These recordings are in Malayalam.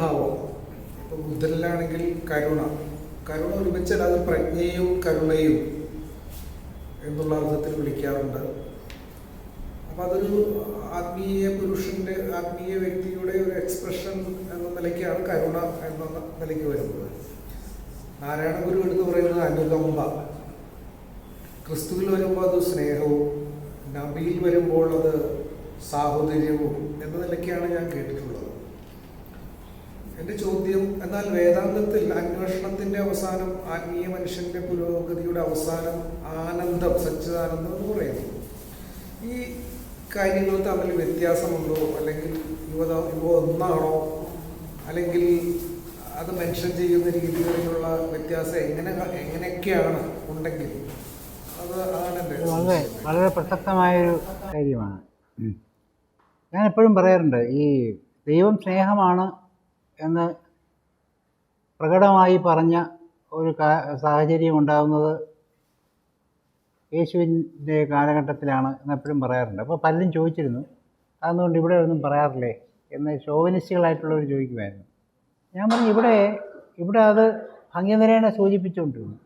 ഭാവം ഇപ്പൊ ബുദ്ധനിലാണെങ്കിൽ കരുണ. കരുണ ഒരുമിച്ചാൽ അത് പ്രജ്ഞയും കരുണയും എന്നുള്ള അർത്ഥത്തിൽ വിളിക്കാറുണ്ട്. അപ്പൊ അതൊരു ആത്മീയ പുരുഷന്റെ ആത്മീയ വ്യക്തിയുടെ ഒരു എക്സ്പ്രഷൻ എന്ന നിലയ്ക്കാണ് കരുണ എന്ന നിലയ്ക്ക് വരുന്നത്. നാരായണ ഗുരു എടുത്ത് പറയുന്നത് അനുകമ്പ. ക്രിസ്തുവിൽ വരുമ്പോൾ അത് സ്നേഹവും നബിയിൽ വരുമ്പോൾ അത് സാഹോദര്യവും എന്ന നിലയ്ക്കാണ് ഞാൻ കേട്ടിട്ടുള്ളത്. എന്റെ ചോദ്യം എന്നാൽ വേദാന്തത്തിൽ അന്വേഷണത്തിന്റെ അവസാനം ആത്മീയ മനുഷ്യന്റെ പുരോഗതിയുടെ അവസാനം ആനന്ദം സച്ചിദാനന്ദം എന്ന് പറയുന്നു. ഈ കാര്യങ്ങൾ തമ്മിൽ വ്യത്യാസമുണ്ടോ? അല്ലെങ്കിൽ യുവത യുവ ഒന്നാണോ? അല്ലെങ്കിൽ അത് മെൻഷൻ ചെയ്യുന്ന രീതികളിലുള്ള വ്യത്യാസം എങ്ങനെ എങ്ങനെയൊക്കെയാണ് ഉണ്ടെങ്കിൽ അത് അതാണ് വളരെ വളരെ പ്രസക്തമായൊരു കാര്യമാണ്. ഞാൻ എപ്പോഴും പറയാറുണ്ട് ഈ ദൈവം സ്നേഹമാണ് എന്ന് പ്രകടമായി പറഞ്ഞ ഒരു സാഹചര്യം ഉണ്ടാകുന്നത് യേശുവിന്റെ കാലഘട്ടത്തിലാണ് എന്ന് എപ്പോഴും പറയാറുണ്ട്. അപ്പോൾ പലരും ചോദിച്ചിരുന്നു അതുകൊണ്ട് ഇവിടെ ഒന്നും പറയാറില്ലേ? എന്ന് ശോഭനിസ്റ്റുകളായിട്ടുള്ളവർ ചോദിക്കുമായിരുന്നു. ഞാൻ പറഞ്ഞു ഇവിടെ ഇവിടെ അത് ഭംഗിനിരേണ സൂചിപ്പിച്ചുകൊണ്ടിരുന്നു.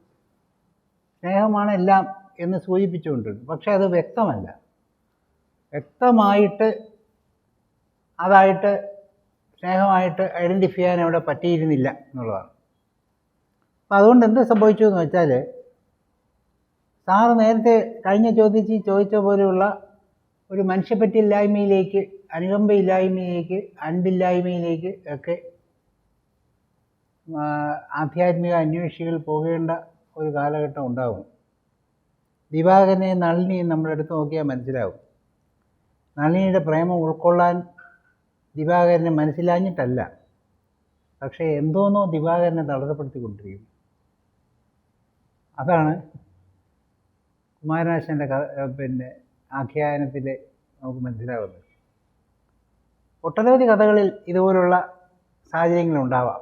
സ്നേഹമാണ് എല്ലാം എന്ന് സൂചിപ്പിച്ചുകൊണ്ടിരുന്നു. പക്ഷേ അത് വ്യക്തമല്ല. വ്യക്തമായിട്ട് അതായിട്ട് സ്നേഹമായിട്ട് ഐഡന്റിഫൈ ചെയ്യാൻ അവിടെ പറ്റിയിരുന്നില്ല എന്നുള്ളതാണ്. അപ്പോൾ അതുകൊണ്ട് എന്ത് സംഭവിച്ചു എന്ന് വെച്ചാൽ സാറ് നേരത്തെ കഴിഞ്ഞ ചോദിച്ച് ചോദിച്ച പോലെയുള്ള ഒരു മനുഷ്യപ്പറ്റില്ലായ്മയിലേക്ക് അനുകമ്പയില്ലായ്മയിലേക്ക് അൻപില്ലായ്മയിലേക്ക് ഒക്കെ ആധ്യാത്മിക അന്വേഷികൾ പോകേണ്ട ഒരു കാലഘട്ടം ഉണ്ടാകും ദിവാകരനെ നളിനിയും നമ്മളെടുത്ത് നോക്കിയാൽ മനസ്സിലാവും. നളിനിയുടെ പ്രേമം ഉൾക്കൊള്ളാൻ ദിവാകരനെ മനസ്സിലാഞ്ഞിട്ടല്ല. പക്ഷേ എന്തോന്നോ ദിവാകരനെ തടസ്സപ്പെടുത്തിക്കൊണ്ടിരിക്കുന്നു അതാണ് കുമാരനാശന്റെ പിന്നെ ആഖ്യാനത്തിൽ നമുക്ക് മനസ്സിലാകുന്നത് ഒട്ടനവധി കഥകളിൽ ഇതുപോലുള്ള സാഹചര്യങ്ങളുണ്ടാവാം.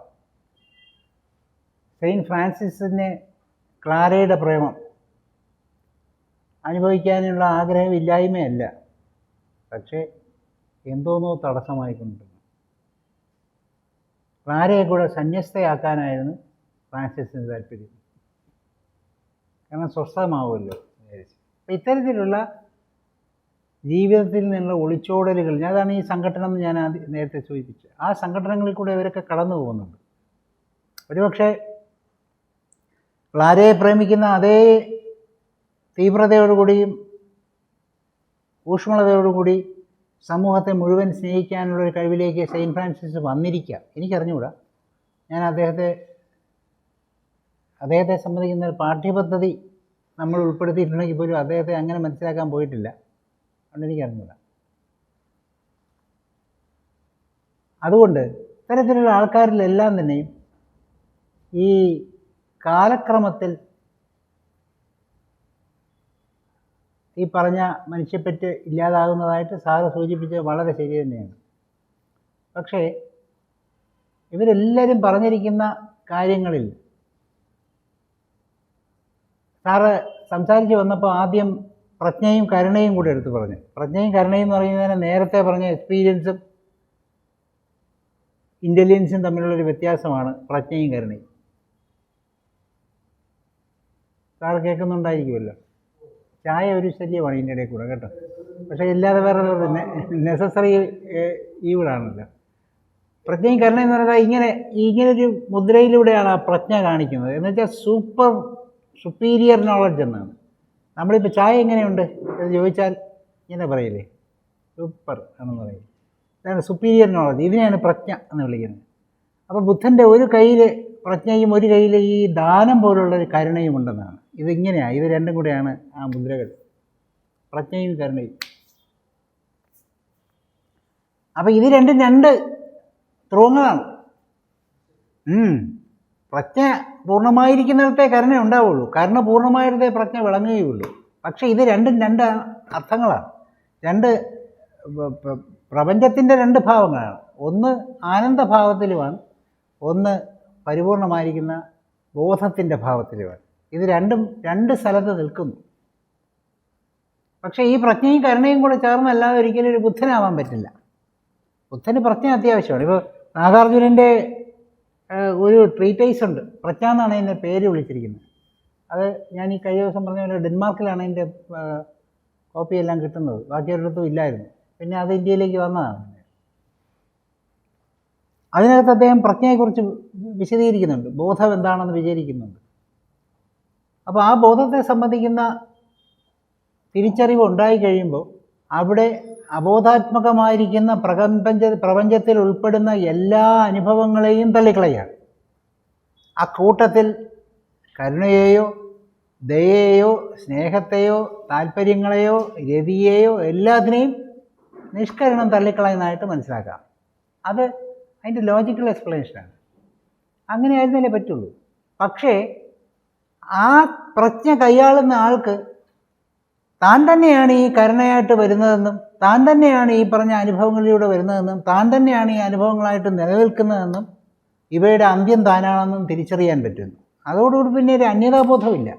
സെയിന്റ് ഫ്രാൻസിസിന് ക്ലാരയുടെ പ്രേമം. അനുഭവിക്കാനുള്ള ആഗ്രഹമില്ലായ്മയല്ല പക്ഷേ എന്തോന്നോ തടസ്സമായിക്കൊണ്ടിരുന്നു ക്ലാരയെ കൂടെ സന്യസ്തയാക്കാനായിരുന്നു ഫ്രാൻസിസിന് താല്പര്യം. കാരണം സ്വസ്ഥമാവുമല്ലോ അപ്പം ഇത്തരത്തിലുള്ള ജീവിതത്തിൽ നിന്നുള്ള ഒളിച്ചോടലുകൾ അതാണ് ഈ സംഘടന എന്ന് ഞാൻ ആദ്യം നേരത്തെ സൂചിപ്പിച്ചത്. ആ സംഘടനകളിൽ കൂടെ ഇവരൊക്കെ കടന്നു പോകുന്നുണ്ട്. ഒരുപക്ഷെ ക്ലാരയെ പ്രേമിക്കുന്ന അതേ തീവ്രതയോടുകൂടിയും ഊഷ്മളതയോടുകൂടി സമൂഹത്തെ മുഴുവൻ സ്നേഹിക്കാനുള്ള ഒരു കഴിവിലേക്ക് സെയിന്റ് ഫ്രാൻസിസ് വന്നിരിക്കുക. എനിക്കറിഞ്ഞുകൂടാ. ഞാൻ അദ്ദേഹത്തെ അദ്ദേഹത്തെ സംബന്ധിക്കുന്ന ഒരു പാഠ്യപദ്ധതി നമ്മൾ ഉൾപ്പെടുത്തിയിട്ടുണ്ടെങ്കിൽ പോലും അദ്ദേഹത്തെ അങ്ങനെ മനസ്സിലാക്കാൻ പോയിട്ടില്ല. അതുകൊണ്ട് എനിക്കറിഞ്ഞൂടാ അതുകൊണ്ട് ഇത്തരത്തിലുള്ള ആൾക്കാരിലെല്ലാം തന്നെയും ഈ കാലക്രമത്തിൽ ഈ പറഞ്ഞ മനുഷ്യപ്പറ്റ് ഇല്ലാതാകുന്നതായിട്ട് സാറ് സൂചിപ്പിച്ചത് വളരെ ശരി തന്നെയാണ്. പക്ഷേ ഇവരെല്ലാവരും പറഞ്ഞിരിക്കുന്ന കാര്യങ്ങളിൽ സാറ് സംസാരിച്ച് വന്നപ്പോൾ ആദ്യം പ്രജ്ഞയും കരുണയും കൂടെ എടുത്ത് പറഞ്ഞു. പ്രജ്ഞയും കരുണയും എന്ന് പറയുന്നതിന് നേരത്തെ പറഞ്ഞ എക്സ്പീരിയൻസും ഇന്റലിജൻസും തമ്മിലുള്ളൊരു വ്യത്യാസമാണ് പ്രജ്ഞയും കരുണയും. സാർ കേൾക്കുന്നുണ്ടായിരിക്കുമല്ലോ. ചായ ഒരു ശല്യമാണ് ഇതിന്റെ ഇടയിൽ കൂടെ കേട്ടോ. പക്ഷേ ഇല്ലാതെ വേറെ നെസസറി ഈവിടാണല്ലോ പ്രജ്ഞയും കരുണ എന്ന് പറയുന്നത് ഇങ്ങനെ ഇങ്ങനൊരു മുദ്രയിലൂടെയാണ് ആ പ്രജ്ഞ കാണിക്കുന്നത്. എന്ന് വെച്ചാൽ സൂപ്പർ സുപ്പീരിയർ നോളജ് എന്നാണ്. നമ്മളിപ്പോൾ ചായ എങ്ങനെയുണ്ട്? എന്ന് ചോദിച്ചാൽ ഇങ്ങനെ പറയില്ലേ? സൂപ്പർ ആണെന്ന് പറയും ഇതാണ് സുപ്പീരിയർ നോളജ് ഇതിനെയാണ് പ്രജ്ഞ എന്ന് വിളിക്കുന്നത്. അപ്പോൾ ബുദ്ധന്റെ ഒരു കയ്യിൽ പ്രജ്ഞയും ഒരു കയ്യിൽ ഈ ദാനം പോലുള്ള ഒരു കരുണയും ഉണ്ടെന്നാണ്. ഇതിങ്ങനെയാണ് ഇത് രണ്ടും കൂടെയാണ് ആ മുദ്രകൾ. പ്രജ്ഞയും കരുണയും അപ്പോൾ ഇത് രണ്ടും രണ്ട് ധ്രുവങ്ങളാണ്. പ്രജ്ഞ പൂർണമായിരിക്കുന്നിടത്തെ കരുണ ഉണ്ടാവുള്ളൂ. കരുണ പൂർണമായിരുന്നേ പ്രജ്ഞ വിളങ്ങുകയുള്ളൂ. പക്ഷേ ഇത് രണ്ടും രണ്ട് അർത്ഥങ്ങളാണ്. രണ്ട് പ്രപഞ്ചത്തിന്റെ രണ്ട് ഭാവങ്ങളാണ്. ഒന്ന് ആനന്ദഭാവത്തിലുമാണ് ഒന്ന് പരിപൂർണമായിരിക്കുന്ന ബോധത്തിന്റെ ഭാവത്തിലുമാണ്. ഇത് രണ്ടും രണ്ട് സ്ഥലത്ത് നിൽക്കുന്നു. പക്ഷേ ഈ പ്രജ്ഞയും കരുണയും കൂടെ ചേർന്നല്ലാതെ ഒരിക്കലും ഒരു ബുദ്ധനാവാൻ പറ്റില്ല. ബുദ്ധന് പ്രജ്ഞ അത്യാവശ്യമാണ്. ഇപ്പോൾ നാഗാർജുനന്റെ ഒരു ട്രീറ്റൈസ് ഉണ്ട്. പ്രജ്ഞ എന്നാണ് എന്റെ പേര് വിളിച്ചിരിക്കുന്നത്. അത് ഞാൻ ഈ കഴിഞ്ഞ ദിവസം പറഞ്ഞ പോലെ ഡെൻമാർക്കിലാണ് എന്റെ കോപ്പിയെല്ലാം കിട്ടുന്നത്. ബാക്കി ഒരിടത്തും ഇല്ലായിരുന്നു. പിന്നെ അത് ഇന്ത്യയിലേക്ക് വന്നതാണ്. അതിനകത്ത് അദ്ദേഹം പ്രജ്ഞയെക്കുറിച്ച് വിശദീകരിക്കുന്നുണ്ട്. ബോധം എന്താണെന്ന് വിചാരിക്കുന്നുണ്ട്. അപ്പോൾ ആ ബോധത്തെ സംബന്ധിക്കുന്ന തിരിച്ചറിവ് ഉണ്ടായി കഴിയുമ്പോൾ അവിടെ അബോധാത്മകമായിരിക്കുന്ന പ്രപഞ്ച പ്രപഞ്ചത്തിൽ ഉൾപ്പെടുന്ന എല്ലാ അനുഭവങ്ങളെയും തള്ളിക്കളയാണ്. ആ കൂട്ടത്തിൽ കരുണയെയോ ദയയെയോ സ്നേഹത്തെയോ താല്പര്യങ്ങളെയോ രതിയെയോ എല്ലാത്തിനെയും നിഷ്കരണം തള്ളിക്കളയുന്നതായിട്ട് മനസ്സിലാക്കാം. അത് അതിന്റെ ലോജിക്കൽ എക്സ്പ്ലനേഷനാണ് അങ്ങനെ ആയിരുന്നല്ലേ പറ്റുള്ളൂ. പക്ഷേ ആ പ്രജ്ഞ കൈയാളുന്ന ആൾക്ക് താൻ തന്നെയാണ് ഈ കരുണയായിട്ട് വരുന്നതെന്നും താൻ തന്നെയാണ് ഈ പറഞ്ഞ അനുഭവങ്ങളിലൂടെ വരുന്നതെന്നും താൻ തന്നെയാണ് ഈ അനുഭവങ്ങളായിട്ട് നിലനിൽക്കുന്നതെന്നും ഇവയുടെ അന്ത്യം താനാണെന്നും തിരിച്ചറിയാൻ പറ്റുന്നു. അതോടുകൂടി പിന്നെ ഒരു അന്യതാബോധമില്ല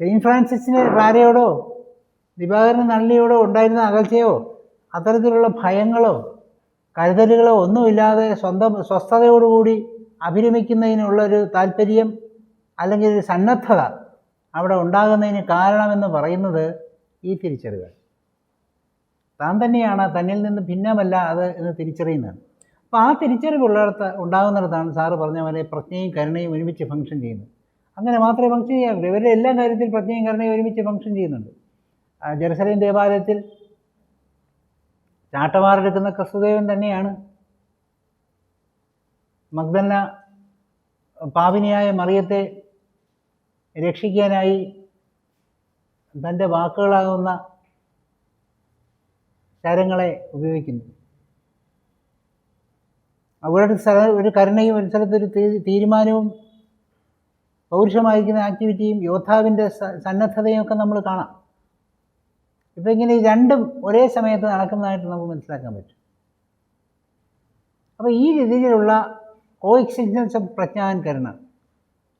സെയിന്റ് ഫ്രാൻസിസിന് ക്ലാരയോടോ ദിവാകരൻ നള്ളിയോടോ ഉണ്ടായിരുന്ന അകൽച്ചയോ അത്തരത്തിലുള്ള ഭയങ്ങളോ കരുതലുകളോ ഒന്നുമില്ലാതെ സ്വന്തം സ്വസ്ഥതയോടുകൂടി അഭിരമിക്കുന്നതിനുള്ളൊരു താല്പര്യം അല്ലെങ്കിൽ ഒരു സന്നദ്ധത അവിടെ ഉണ്ടാകുന്നതിന് കാരണമെന്ന് പറയുന്നത് ഈ തിരിച്ചറിവ്. താൻ തന്നെയാണ് തന്നിൽ നിന്ന് ഭിന്നമല്ല അത് എന്ന് തിരിച്ചറിയുന്നത്. അപ്പോൾ ആ തിരിച്ചറിവുള്ളിടത്ത് ഉണ്ടാകുന്നിടത്താണ് സാറ് പറഞ്ഞ പോലെ പ്രജ്ഞയും കരുണയും ഒരുമിച്ച് ഫംഗ്ഷൻ ചെയ്യുന്നത്. അങ്ങനെ മാത്രമേ ഫംഗ്ഷൻ ചെയ്യാറുള്ളൂ ഇവരുടെ എല്ലാ കാര്യത്തിൽ പ്രജ്ഞയും കരുണയും ഒരുമിച്ച് ഫംഗ്ഷൻ ചെയ്യുന്നുണ്ട്. ജെറുസലേം ദേവാലയത്തിൽ ചാട്ടമാറെടുക്കുന്ന ക്രിസ്തുദേവൻ തന്നെയാണ്. മഗ്ദന്ന പാപിനിയായ മറിയത്തെ രക്ഷിക്കാനായി തന്റെ വാക്കുകളാകുന്ന ശരങ്ങളെ ഉപയോഗിക്കുന്നു. ഒരു സ്ഥല ഒരു കരുണയും ഒരു സ്ഥലത്തൊരു തീരുമാനവും പൗരുഷമായിരിക്കുന്ന ആക്ടിവിറ്റിയും യോദ്ധാവിന്റെ സന്നദ്ധതയും ഒക്കെ നമ്മൾ കാണാം. ഇപ്പം ഇങ്ങനെ രണ്ടും ഒരേ സമയത്ത് നടക്കുന്നതായിട്ട് നമുക്ക് മനസ്സിലാക്കാൻ പറ്റും. അപ്പോൾ ഈ രീതിയിലുള്ള കോ എക്സിസ്റ്റൻസ് ഓഫ് പ്രജ്ഞാൻ കരുണ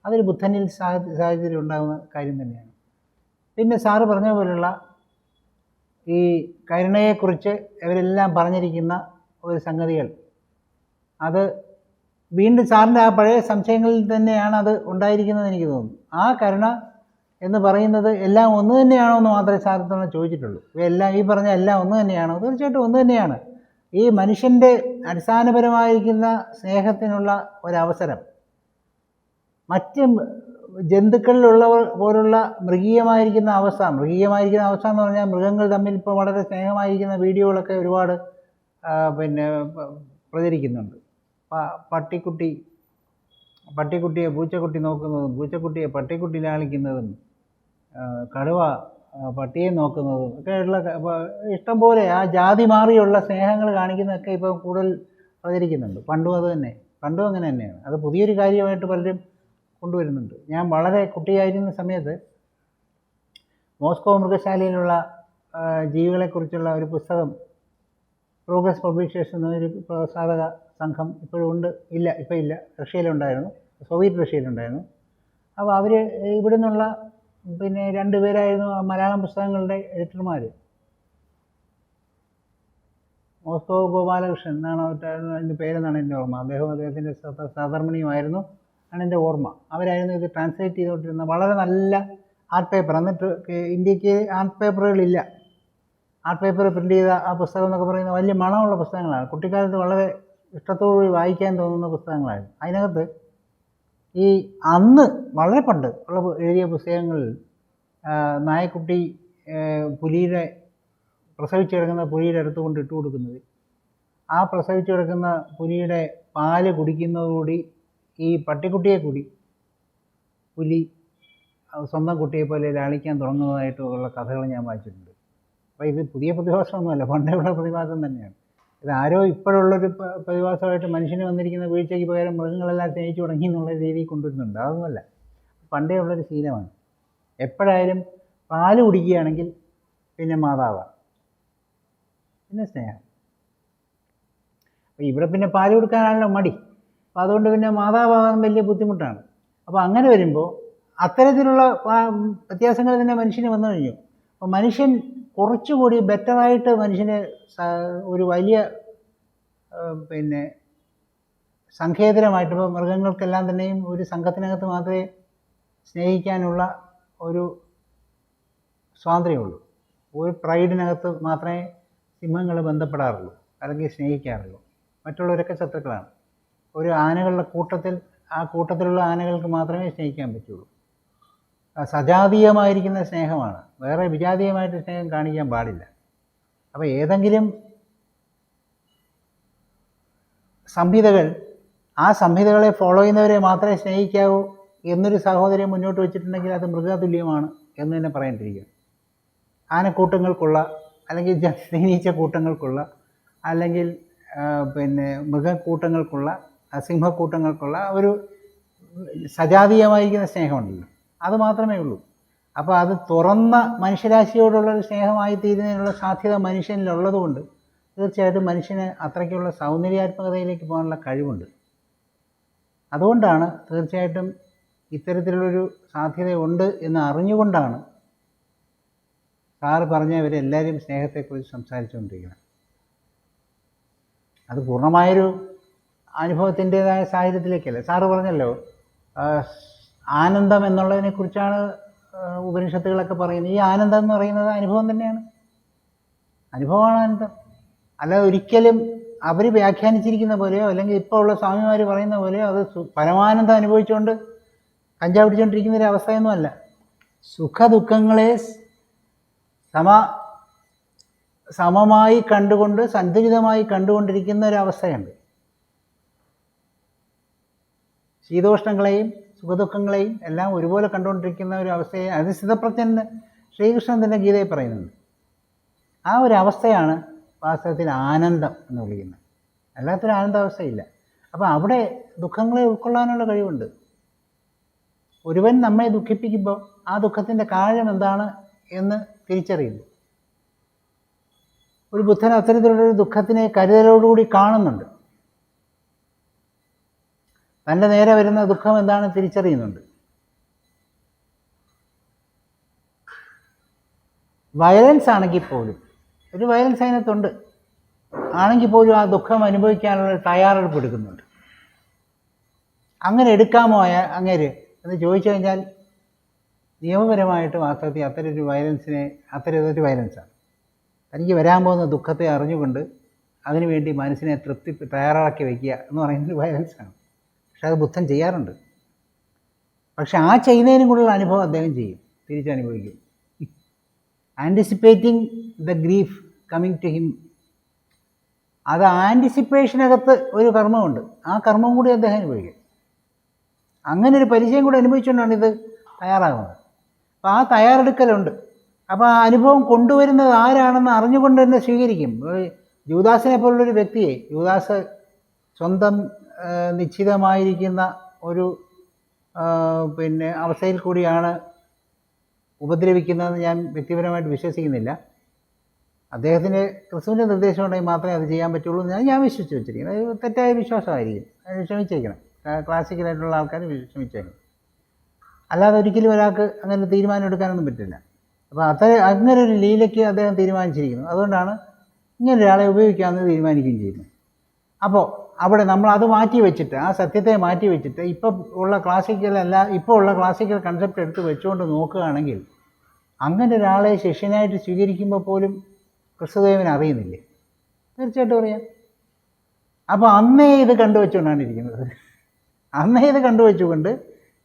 അതൊരു ബുദ്ധനിൽ സാഹ- സാഹചര്യം ഉണ്ടാകുന്ന കാര്യം തന്നെയാണ്. പിന്നെ സാറ് പറഞ്ഞ പോലുള്ള ഈ കരുണയെക്കുറിച്ച് ഇവരെല്ലാം പറഞ്ഞിരിക്കുന്ന ഒരു സംഗതികൾ. അത് വീണ്ടും സാറിന്റെ ആ പഴയ സംശയങ്ങളിൽ തന്നെയാണ് അത് ഉണ്ടായിരിക്കുന്നത് എനിക്ക് തോന്നുന്നു. ആ കരുണ എന്ന് പറയുന്നത് എല്ലാം ഒന്ന് തന്നെയാണോ എന്ന് മാത്രമേ സാറത്തോളം ചോദിച്ചിട്ടുള്ളൂ. ഇവയെല്ലാം ഈ പറഞ്ഞ എല്ലാം ഒന്ന് തന്നെയാണോ? തീർച്ചയായിട്ടും ഒന്ന് തന്നെയാണ്. ഈ മനുഷ്യന്റെ അടിസ്ഥാനപരമായിരിക്കുന്ന സ്നേഹത്തിനുള്ള ഒരവസരം മറ്റ് ജന്തുക്കളിലുള്ളവർ പോലുള്ള മൃഗീയമായിരിക്കുന്ന അവസ്ഥ മൃഗീയമായിരിക്കുന്ന അവസ്ഥ എന്ന് പറഞ്ഞാൽ മൃഗങ്ങൾ തമ്മിൽ ഇപ്പോൾ വളരെ സ്നേഹമായിരിക്കുന്ന വീഡിയോകളൊക്കെ ഒരുപാട് പിന്നെ പ്രചരിക്കുന്നുണ്ട്. പട്ടിക്കുട്ടി പട്ടിക്കുട്ടിയെ പൂച്ചക്കുട്ടി നോക്കുന്നതും പൂച്ചക്കുട്ടിയെ പട്ടിക്കുട്ടി ലാളിക്കുന്നതും കടുവ പട്ടിയെ നോക്കുന്നതും ഒക്കെയുള്ള ക- പ- ഇഷ്ടം പോലെ ആ ജാതി മാറിയുള്ള സ്നേഹങ്ങൾ കാണിക്കുന്നതൊക്കെ ഇപ്പോൾ കൂടുതൽ പ്രചരിക്കുന്നുണ്ട്. പണ്ടും അത് തന്നെ പണ്ടും അങ്ങനെ തന്നെയാണ്. അത് പുതിയൊരു കാര്യമായിട്ട് പലരും കൊണ്ടുവരുന്നുണ്ട്. ഞാൻ വളരെ കുട്ടിയായിരുന്ന സമയത്ത് മോസ്കോ മൃഗശാലയിലുള്ള ജീവികളെക്കുറിച്ചുള്ള ഒരു പുസ്തകം പ്രോഗ്രസ് പബ്ലിഷേഴ്സ് എന്നൊരു പ്രസാധക സംഘം ഇപ്പോഴും ഉണ്ട്. ഇല്ല ഇപ്പോൾ ഇല്ല. റഷ്യയിലുണ്ടായിരുന്നു. സോവിയറ്റ് റഷ്യയിലുണ്ടായിരുന്നു. അപ്പോൾ അവർ ഇവിടെ നിന്നുള്ള പിന്നെ രണ്ട് പേരായിരുന്നു മലയാളം പുസ്തകങ്ങളുടെ എഡിറ്റർമാർ. മോസ്കോ ഗോപാലകൃഷ്ണൻ എന്നാണ് അവരുടെ പേരെന്നാണ് എന്റെ ഓർമ്മ. അദ്ദേഹം അദ്ദേഹത്തിന്റെ സഹധർമ്മിണിയുമായിരുന്നു. ആണ് എന്റെ ഓർമ്മ. അവരായിരുന്നു ഇത് ട്രാൻസ്ലേറ്റ് ചെയ്തുകൊണ്ടിരുന്ന വളരെ നല്ല ആർട്ട് പേപ്പർ എന്നിട്ട് ഇന്ത്യയ്ക്ക് ആർട്ട് പേപ്പറുകളില്ല ആർട്ട് പേപ്പർ പ്രിന്റ് ചെയ്ത ആ പുസ്തകം എന്നൊക്കെ പറയുന്നത് വലിയ മണമുള്ള പുസ്തകങ്ങളാണ്. കുട്ടിക്കാലത്ത് വളരെ ഇഷ്ടത്തോടുകൂടി വായിക്കാൻ തോന്നുന്ന പുസ്തകങ്ങളായിരുന്നു. അതിനകത്ത് ഈ അന്ന് വളരെ പണ്ട് ഉള്ള എഴുതിയ പുസ്തകങ്ങളിൽ നായക്കുട്ടി പുലിയുടെ പ്രസവിച്ചു കിടക്കുന്ന പുലിയുടെ അടുത്ത് കൊണ്ട് ഇട്ട് കൊടുക്കുന്നത് ആ പ്രസവിച്ചു കിടക്കുന്ന പുലിയുടെ പാൽ കുടിക്കുന്നതോടുകൂടി ഈ പട്ടിക്കുട്ടിയെ കൂടി പുലി സ്വന്തം കുട്ടിയെ പോലെ ലാളിക്കാൻ തുടങ്ങുന്നതായിട്ടുള്ള കഥകൾ ഞാൻ വായിച്ചിട്ടുണ്ട്. അപ്പോൾ ഇത് പുതിയ പ്രതിഭാസമൊന്നുമല്ല പണ്ടുള്ള പ്രതിഭാസം തന്നെയാണ്. ഇത് ആരോ ഇപ്പോഴുള്ളൊരു പ്രതിഭാസമായിട്ട് മനുഷ്യന് വന്നിരിക്കുന്ന വീഴ്ചയ്ക്ക് പകരം മൃഗങ്ങളെല്ലാം സ്നേഹിച്ചു തുടങ്ങി എന്നുള്ള രീതിയിൽ കൊണ്ടുവരുന്നുണ്ട്. അതൊന്നുമല്ല. പണ്ടേ ഉള്ളൊരു ശീലമാണ്. എപ്പോഴായാലും പാൽ കുടിക്കുകയാണെങ്കിൽ പിന്നെ മാതാവാണ് പിന്നെ സ്നേഹം. ഇവിടെ പിന്നെ പാൽ കൊടുക്കാനാണല്ലോ മടി. അപ്പോൾ അതുകൊണ്ട് പിന്നെ മാതാവാകാൻ വലിയ ബുദ്ധിമുട്ടാണ്. അപ്പോൾ അങ്ങനെ വരുമ്പോൾ അത്തരത്തിലുള്ള വ്യത്യാസങ്ങൾ തന്നെ മനുഷ്യന് വന്നു കഴിഞ്ഞു. അപ്പോൾ മനുഷ്യൻ കുറച്ചുകൂടി ബെറ്ററായിട്ട് മനുഷ്യന് ഒരു വലിയ പിന്നെ സംഖേതരമായിട്ട് ഇപ്പോൾ മൃഗങ്ങൾക്കെല്ലാം തന്നെയും ഒരു സംഘത്തിനകത്ത് മാത്രമേ സ്നേഹിക്കാനുള്ള ഒരു സ്വാതന്ത്ര്യമുള്ളൂ. ഒരു പ്രൈഡിനകത്ത് മാത്രമേ സിംഹങ്ങൾ ബന്ധപ്പെടാറുള്ളൂ. അല്ലെങ്കിൽ സ്നേഹിക്കാറുള്ളൂ. മറ്റുള്ളവരൊക്കെ ശത്രുക്കളാണ്. ഒരു ആനകളുടെ കൂട്ടത്തിൽ ആ കൂട്ടത്തിലുള്ള ആനകൾക്ക് മാത്രമേ സ്നേഹിക്കാൻ പറ്റുള്ളൂ. സജാതീയമായിരിക്കുന്ന സ്നേഹമാണ്. വേറെ വിജാതീയമായിട്ട് സ്നേഹം കാണിക്കാൻ പാടില്ല. അപ്പോൾ ഏതെങ്കിലും സംഹിതകൾ ആ സംഹിതകളെ ഫോളോ ചെയ്യുന്നവരെ മാത്രമേ സ്നേഹിക്കാവൂ എന്നൊരു സഹോദര്യം മുന്നോട്ട് വെച്ചിട്ടുണ്ടെങ്കിൽ അത് മൃഗതുല്യമാണ് എന്ന് തന്നെ പറയേണ്ടിയിരിക്കും ആനക്കൂട്ടങ്ങൾക്കുള്ള അല്ലെങ്കിൽ ജനീച്ച കൂട്ടങ്ങൾക്കുള്ള അല്ലെങ്കിൽ പിന്നെ മൃഗക്കൂട്ടങ്ങൾക്കുള്ള സിംഹക്കൂട്ടങ്ങൾക്കുള്ള ഒരു സജാതീയമായിരിക്കുന്ന സ്നേഹമുണ്ടല്ലോ. അത് മാത്രമേ ഉള്ളൂ. അപ്പോൾ അത് തുറന്ന മനുഷ്യരാശിയോടുള്ള ഒരു സ്നേഹമായി തീരുന്നതിനുള്ള സാധ്യത മനുഷ്യനിലുള്ളതുകൊണ്ട് തീർച്ചയായിട്ടും മനുഷ്യന് അത്രയ്ക്കുള്ള സൗന്ദര്യാത്മകതയിലേക്ക് പോകാനുള്ള കഴിവുണ്ട്. അതുകൊണ്ടാണ് തീർച്ചയായിട്ടും ഇത്തരത്തിലുള്ളൊരു സാധ്യതയുണ്ട് എന്ന് അറിഞ്ഞുകൊണ്ടാണ് സാറ് പറഞ്ഞ ഇവരെല്ലാവരും സ്നേഹത്തെക്കുറിച്ച് സംസാരിച്ചുകൊണ്ടിരിക്കുന്നത്. അത് പൂർണമായൊരു അനുഭവത്തിന്റെതായ സാഹചര്യത്തിലേക്കല്ലേ സാറ് പറഞ്ഞല്ലോ ആനന്ദം എന്നുള്ളതിനെ കുറിച്ചാണ് ഉപനിഷത്തുകളൊക്കെ പറയുന്നത്. ഈ ആനന്ദം എന്ന് പറയുന്നത് അനുഭവം തന്നെയാണ്. അനുഭവമാണ് ആനന്ദം. അല്ലാതെ ഒരിക്കലും അവർ വ്യാഖ്യാനിച്ചിരിക്കുന്ന പോലെയോ അല്ലെങ്കിൽ ഇപ്പോൾ ഉള്ള സ്വാമിമാർ പറയുന്ന പോലെയോ അത് പരമാനന്ദം അനുഭവിച്ചുകൊണ്ട് കഞ്ചാവ് പിടിച്ചുകൊണ്ടിരിക്കുന്ന ഒരു അവസ്ഥയൊന്നുമല്ല സുഖ ദുഃഖങ്ങളെ സമ സമമായി കണ്ടുകൊണ്ട് സന്തുലിതമായി കണ്ടുകൊണ്ടിരിക്കുന്ന ഒരു അവസ്ഥയുണ്ട്. ശീതോഷ്ണങ്ങളെയും സുഖദുഃഖങ്ങളെയും എല്ലാം ഒരുപോലെ കണ്ടുകൊണ്ടിരിക്കുന്ന ഒരു അവസ്ഥയെ അത് സ്ഥിതപ്രജ്ഞൻ ശ്രീകൃഷ്ണൻ തന്നെ ഗീതയിൽ പറയുന്നുണ്ട്. ആ ഒരു അവസ്ഥയാണ് വാസ്തവത്തിൽ ആനന്ദം എന്ന് വിളിക്കുന്നത്. അല്ലാത്തൊരു ആനന്ദാവസ്ഥയില്ല. അപ്പോൾ അവിടെ ദുഃഖങ്ങളെ ഉൾക്കൊള്ളാനുള്ള കഴിവുണ്ട്. ഒരുവൻ നമ്മെ ദുഃഖിപ്പിക്കുമ്പോൾ ആ ദുഃഖത്തിന്റെ കാഴം എന്താണ് എന്ന് തിരിച്ചറിയുന്നു. ഒരു ബുദ്ധൻ അത്തരത്തിലുള്ളൊരു ദുഃഖത്തിനെ കരുതലോടുകൂടി കാണുന്നുണ്ട്. തന്റെ നേരെ വരുന്ന ദുഃഖം എന്താണ് തിരിച്ചറിയുന്നുണ്ട്. വയലൻസ് ആണെങ്കിൽ പോലും ഒരു വയലൻസ് അതിനകത്തുണ്ട്. ആണെങ്കിൽ പോലും ആ ദുഃഖം അനുഭവിക്കാനുള്ള തയ്യാറെടുപ്പ് എടുക്കുന്നുണ്ട്. അങ്ങനെ എടുക്കാമോ അങ്ങേര് എന്ന് ചോദിച്ചു കഴിഞ്ഞാൽ നിയമപരമായിട്ട് വാസ്തവത്തിൽ അത്തരം ഒരു വയലൻസിനെ അത്തരം ഒരു വയലൻസാണ് തനിക്ക് വരാൻ പോകുന്ന ദുഃഖത്തെ അറിഞ്ഞുകൊണ്ട് അതിനുവേണ്ടി മനസ്സിനെ തൃപ്തി തയ്യാറാക്കി വയ്ക്കുക എന്ന് പറയുന്നത് വയലൻസാണ് പക്ഷെ അത് ബുദ്ധൻ ചെയ്യാറുണ്ട്. പക്ഷെ ആ ചെയ്യുന്നതിനും കൂടുതൽ അനുഭവം അദ്ദേഹം ചെയ്യും. തിരിച്ചനുഭവിക്കും. Anticipating the grief coming to him അത് ആന്റിസിപ്പേഷനകത്ത് ഒരു കർമ്മമുണ്ട്. ആ കർമ്മം കൂടി അദ്ദേഹം അനുഭവിക്കും. അങ്ങനെ ഒരു പരിചയം കൂടി അനുഭവിച്ചുകൊണ്ടാണ് ഇത് തയ്യാറാകുന്നത്. അപ്പോൾ ആ തയ്യാറെടുക്കലുണ്ട്. അപ്പോൾ ആ അനുഭവം കൊണ്ടുവരുന്നത് ആരാണെന്ന് അറിഞ്ഞുകൊണ്ട് തന്നെ സ്വീകരിക്കും. ജൂദാസിനെ പോലുള്ളൊരു വ്യക്തിയെ ജൂദാസ് സ്വന്തം നിശ്ചിതമായിരിക്കുന്ന ഒരു പിന്നെ അവസ്ഥയിൽ കൂടിയാണ് ഉപദ്രവിക്കുന്നതെന്ന് ഞാൻ വ്യക്തിപരമായിട്ട് വിശ്വസിക്കുന്നില്ല. അദ്ദേഹത്തിന് ക്രിസ്തുവിന്റെ നിർദ്ദേശം ഉണ്ടെങ്കിൽ മാത്രമേ അത് ചെയ്യാൻ പറ്റുള്ളൂ എന്ന് ഞാൻ വിശ്വസിച്ച് വെച്ചിരിക്കുന്നത് അത് തെറ്റായ വിശ്വാസമായിരിക്കും. അത് ക്ഷമിച്ചേക്കണം. ക്ലാസിക്കലായിട്ടുള്ള ആൾക്കാർ ക്ഷമിച്ചേക്കണം. അല്ലാതെ ഒരിക്കലും ഒരാൾക്ക് അങ്ങനെ തീരുമാനം എടുക്കാനൊന്നും പറ്റില്ല. അപ്പോൾ അത്ര അങ്ങനെ ഒരു ലീലയ്ക്ക് അദ്ദേഹം തീരുമാനിച്ചിരിക്കുന്നു. അതുകൊണ്ടാണ് ഇങ്ങനെ ഒരാളെ ഉപയോഗിക്കാമെന്ന് തീരുമാനിക്കുകയും ചെയ്യുന്നത്. അപ്പോൾ അവിടെ നമ്മൾ അത് മാറ്റി വെച്ചിട്ട് ആ സത്യത്തെ മാറ്റി വെച്ചിട്ട് ഇപ്പോൾ ഉള്ള ക്ലാസിക്കൽ അല്ല ഇപ്പോൾ ഉള്ള ക്ലാസിക്കൽ കൺസെപ്റ്റ് എടുത്ത് വെച്ചുകൊണ്ട് നോക്കുകയാണെങ്കിൽ അങ്ങനെ ഒരാളെ ശിഷ്യനായിട്ട് സ്വീകരിക്കുമ്പോൾ പോലും ക്രിസ്തുദേവൻ അറിയുന്നില്ലേ? തീർച്ചയായിട്ടും അറിയാം. അപ്പോൾ അന്നേ ഇത് കണ്ടുവച്ചുകൊണ്ടാണ് ഇരിക്കുന്നത്. അന്നേ ഇത് കണ്ടുവച്ചുകൊണ്ട്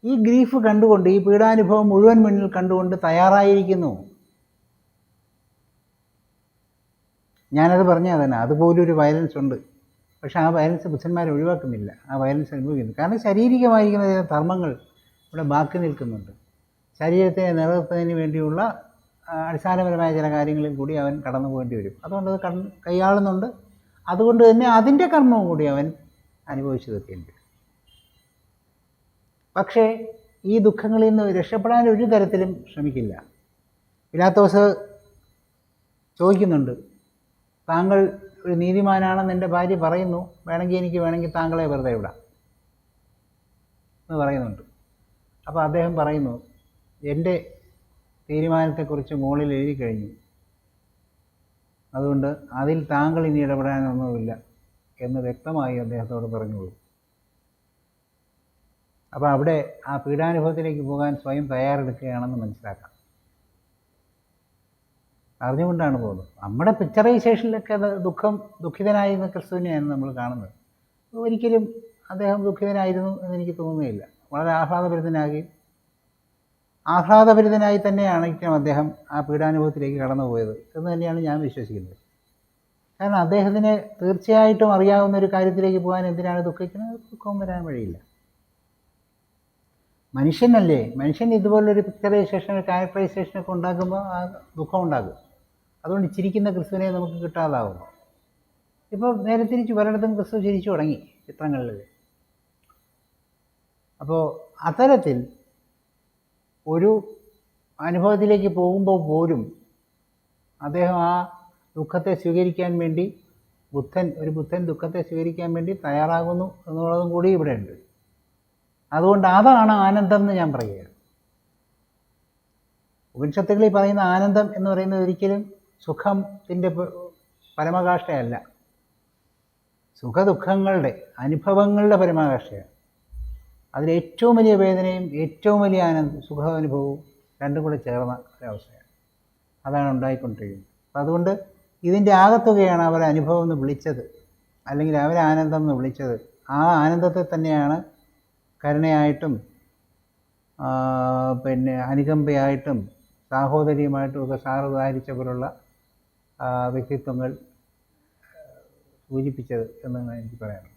ഈ ഗ്രീഫ് കണ്ടുകൊണ്ട് ഈ പീഡാനുഭവം മുഴുവൻ മുന്നിൽ കണ്ടുകൊണ്ട് തയ്യാറായിരിക്കുന്നു. ഞാനത് പറഞ്ഞാൽ തന്നെ അതുപോലൊരു വയലൻസ് ഉണ്ട്. പക്ഷെ ആ വയലൻസ് ബുദ്ധന്മാർ ഒഴിവാക്കുന്നില്ല. ആ വയലൻസ് അനുഭവിക്കുന്നു. കാരണം ശാരീരികമായിരിക്കുന്ന ചില ധർമ്മങ്ങൾ ഇവിടെ ബാക്കി നിൽക്കുന്നുണ്ട്. ശരീരത്തെ നിലനിർത്തുന്നതിന് വേണ്ടിയുള്ള അടിസ്ഥാനപരമായ ചില കാര്യങ്ങളിൽ കൂടി അവൻ കടന്നു പോകേണ്ടി വരും. അതുകൊണ്ട് അത് കട കൈയാളുന്നുണ്ട്. അതുകൊണ്ട് തന്നെ അതിന്റെ കർമ്മവും കൂടി അവൻ അനുഭവിച്ചു തീർക്കേണ്ടി വരും. പക്ഷേ ഈ ദുഃഖങ്ങളിൽ നിന്ന് രക്ഷപ്പെടാൻ ഒരു തരത്തിലും ശ്രമിക്കില്ല. പിലാത്തോസ് ചോദിക്കുന്നുണ്ട് താങ്കൾ ഒരു നീതിമാനാണെന്ന് എന്റെ ഭാര്യ പറയുന്നു. വേണമെങ്കിൽ എനിക്ക് വേണമെങ്കിൽ താങ്കളെ വെറുതെ വിടാം. എന്ന് പറയുന്നുണ്ട്. അപ്പോൾ അദ്ദേഹം പറയുന്നു എന്റെ തീരുമാനത്തെക്കുറിച്ച് മുകളിൽ എഴുതി കഴിഞ്ഞു. അതുകൊണ്ട് അതിൽ താങ്കൾ ഇനി ഇടപെടാനൊന്നുമില്ല എന്ന് വ്യക്തമായി അദ്ദേഹത്തോട് പറഞ്ഞോളൂ അപ്പോൾ അവിടെ ആ പീഡാനുഭവത്തിലേക്ക് പോകാൻ സ്വയം തയ്യാറെടുക്കുകയാണെന്ന് മനസ്സിലാക്കാം. അറിഞ്ഞുകൊണ്ടാണ് പോകുന്നത്. നമ്മുടെ പിക്ചറൈസേഷനിലൊക്കെ അത് ദുഃഖം ദുഃഖിതനായിരുന്ന ക്രിസ്തുവിനെയാണ് നമ്മൾ കാണുന്നത്. ഒരിക്കലും അദ്ദേഹം ദുഃഖിതനായിരുന്നു എന്ന് എനിക്ക് തോന്നുന്നില്ല വളരെ ആഹ്ലാദഭരിതനാകുകയും ആഹ്ലാദഭരിതനായി തന്നെയാണ് ഇപ്പം അദ്ദേഹം ആ പീഡാനുഭവത്തിലേക്ക് കടന്നു പോയത് എന്ന് തന്നെയാണ് ഞാൻ വിശ്വസിക്കുന്നത്. കാരണം അദ്ദേഹത്തിന് തീർച്ചയായിട്ടും അറിയാവുന്ന ഒരു കാര്യത്തിലേക്ക് പോകാൻ എന്തിനാണ് ദുഃഖിക്കുന്നത്? ദുഃഖവും വരാൻ വഴിയില്ല. മനുഷ്യനല്ലേ? മനുഷ്യൻ ഇതുപോലൊരു പിക്ചറൈസേഷൻ ക്യാരക്ടറൈസേഷനൊക്കെ ഉണ്ടാക്കുമ്പോൾ ആ ദുഃഖം ഉണ്ടാകും. അതുകൊണ്ട് ചിരിക്കുന്ന ക്രിസ്തുവിനെ നമുക്ക് കിട്ടാതാവുന്നു. ഇപ്പോൾ നേരെ തിരിച്ച് പലയിടത്തും ക്രിസ്തു ചിരിച്ചു തുടങ്ങി ചിത്രങ്ങളിൽ. അപ്പോൾ അത്തരത്തിൽ ഒരു അനുഭവത്തിലേക്ക് പോകുമ്പോൾ പോലും അദ്ദേഹം ആ ദുഃഖത്തെ സ്വീകരിക്കാൻ വേണ്ടി ബുദ്ധൻ ഒരു ബുദ്ധൻ ദുഃഖത്തെ സ്വീകരിക്കാൻ വേണ്ടി തയ്യാറാകുന്നു എന്നുള്ളതും കൂടി ഇവിടെ ഉണ്ട് അതുകൊണ്ട് അതാണ് ആനന്ദം എന്ന് ഞാൻ പറയുകയാണ്. ഉപനിഷത്തുകളിൽ പറയുന്ന ആനന്ദം എന്ന് പറയുന്നത് ഒരിക്കലും സുഖത്തിന്റെ പരമകാഷ്ഠയല്ല. സുഖദുഃഖങ്ങളുടെ അനുഭവങ്ങളുടെ പരമകാഷ്ഠയാണ്. അതിലേറ്റവും വലിയ വേദനയും ഏറ്റവും വലിയ ആനന്ദ സുഖാനുഭവവും രണ്ടും കൂടെ ചേർന്ന ഒരവസ്ഥയാണ്. അതാണ് ഉണ്ടായിക്കൊണ്ടിരിക്കുന്നത്. അപ്പം അതുകൊണ്ട് ഇതിന്റെ ആകത്തുകയാണ് അവരെ അനുഭവം എന്ന് വിളിച്ചത്. അല്ലെങ്കിൽ അവരെ ആനന്ദം എന്ന് വിളിച്ചത്. ആ ആനന്ദത്തെ തന്നെയാണ് കരുണയായിട്ടും പിന്നെ അനുകമ്പയായിട്ടും സാഹോദര്യമായിട്ടും ഒക്കെ സാറ് ഉദാഹരിച്ച പോലുള്ള ആ, വ്യക്തിത്വങ്ങൾ സൂചിപ്പിച്ചത് എന്നാണ് എനിക്ക് പറയാനുള്ളത്